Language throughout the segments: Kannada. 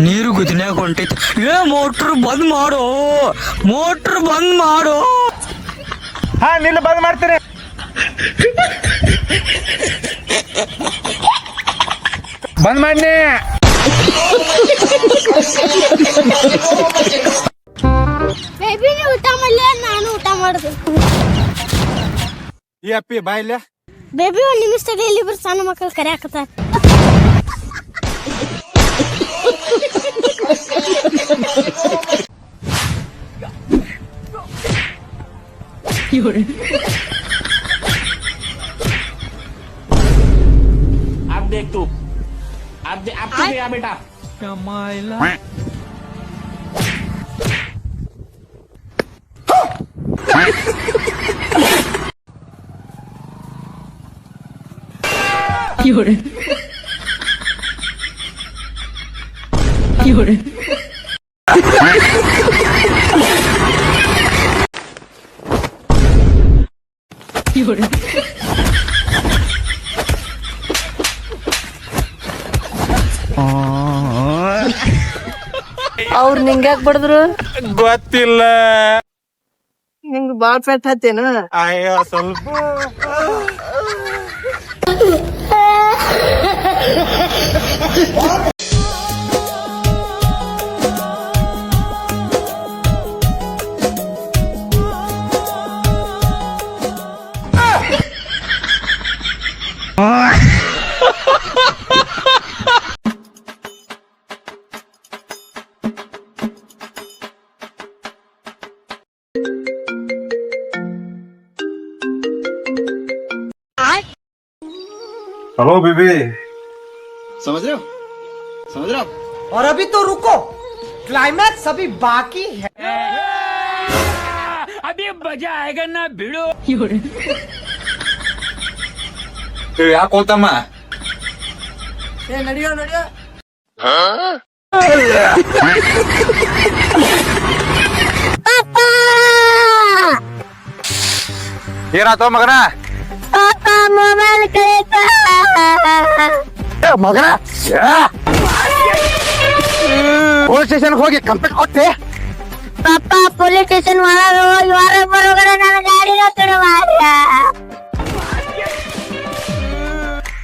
ನೀರು ಗುದಿನ್ಯಾಗ ಹೊಂಟೈತಿ ಏ ಮೋಟ್ರ್ ಬಂದ್ ಮಾಡೋ. ಮೋಟ್ರ್ ಬಂದ್ ಮಾಡು. ಹಾ ನಿಲ್ಲ ಬಂದ್ ಮಾಡ್ತೀನಿ. ಬಂದ್ ಮಾಡಿ ಬೇಬಿ ನೀವು ಊಟ ಮಾಡ್ಲಿ ನಾನು ಊಟ ಮಾಡ್ತೀನಿ ಈ ಅಪ್ಪಿ ಬೇಬಿ ಒಂದ್ ನಿಮಿಷ ತಡಿ ಇಲ್ಲಿ ಬರ್ ಸಣ್ಣ 有人。आप देख तू आप दे, आप तो गया बेटा कमाइला কি হরে কি হরে ಅವ್ರು ನಿಂಗ್ಯಾಕ್ ಬಡದ್ರು? ಗೊತ್ತಿಲ್ಲ. ನಿಂಗ್ ಬಾಳ್ ಪೆಟ್ ಹತ್ತೇನು ಅಯ್ಯೋ ಸ್ವಲ್ಪ. हेलो बीबी। समझ रहे हो? समझ रहे हो और अभी तो रुको। क्लाइमैक्स अभी बाकी है। अभी मज़ा आएगा ना भिड़ो। ಇವ್ ಯಾಕೆ ಹೋತಮ್ಮ? ಏ ನಡಿಯೋ ನಡಿಯೋ. ಏನಾತೋ ಮಗನ? ಏ, ಮಗನ? ಪೊಲೀಸ್ ಸ್ಟೇಷನ್ ಹೋಗಿ ಕಂಪ್ಲೇಂಟ್ ಕೊಟ್ಟೆ? ಪೊಲೀಸ್ ಸ್ಟೇಷನ್ ಒಳಗೆ ಹೋಗಿ ಹೊರಗೆ ಬರೋಗಡೆ ನನ್ನ ಗಾಡಿ ಮಾರ್ಯ.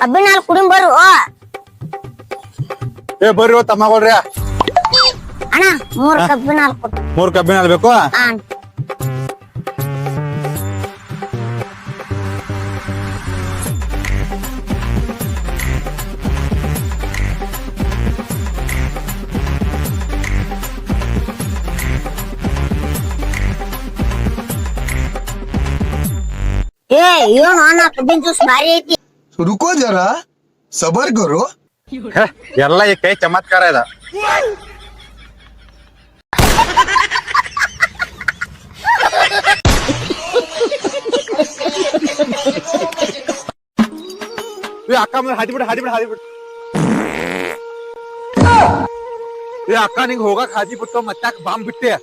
Abi nalar baru, oh. Eh baru, tamakol ya. ಮೂರ್ ಕಬ್ಬಿನ ಹಾಲು ಬೇಕು? ಹಾ. ಏ ಕಬ್ಬಿನ ಜರಾ ಸಬರ್ ಗುರು ಎಲ್ಲ ಈ ಕೈ ಚಮತ್ಕಾರ ಇದೆ. ಅಕ್ಕ ಮುಂದೆ ಹಾದಿ ಬಿಡ ಹಾದಿ ಬಿಡ ಹಾದಿ ಬಿಡ ಏ ಅಕ್ಕ ನಿಂಗೆ ಹೋಗಕ್ ಹಾದಿ ಬಿಟ್ಟು ಮತ್ತಾಕ ಬಾಂಬ್ ಬಿಟ್ಟೆ